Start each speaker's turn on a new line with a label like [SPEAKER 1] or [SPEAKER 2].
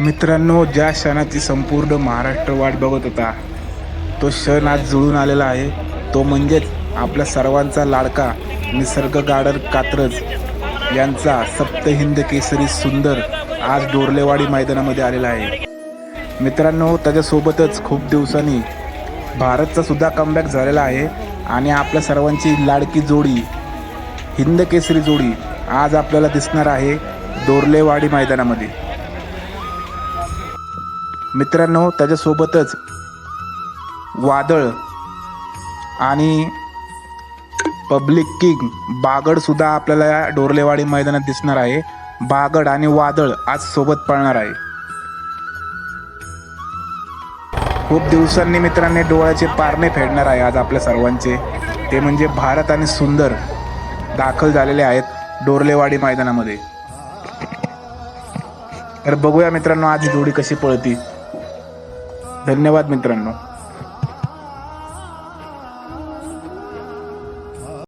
[SPEAKER 1] मित्रांनो ज्या क्षणाची संपूर्ण महाराष्ट्र वाट बघत होता तो क्षण आज जुळून आलेला आहे. तो म्हणजेच आपल्या सर्वांचा लाडका निसर्ग गार्डन कात्रज. यांचा सप्तहिंद केसरी सुंदर आज डोरलेवाडी मैदानामध्ये आलेला आहे. मित्रांनो त्याच्यासोबतच खूप दिवसांनी भारतचा सुद्धा कमबॅक झालेला आहे आणि आपल्या सर्वांची लाडकी जोडी हिंद केसरी जोडी आज आपल्याला दिसणार आहे डोरलेवाडी मैदानामध्ये. मित्रांनो त्याच्यासोबतच वादळ आणि पब्लिक किंग बागड सुद्धा आपल्याला या डोरलेवाडी मैदानात दिसणार आहे. बागड आणि वादळ आज सोबत पळणार आहे. खूप दिवसांनी मित्रांनी डोळ्याचे पारणे फेडणार आहे आज आपल्या सर्वांचे. ते म्हणजे भारत आणि सुंदर दाखल झालेले आहेत डोरलेवाडी मैदानामध्ये. तर बघूया मित्रांनो आज जोडी कशी पळती. धन्यवाद मित्रांनो.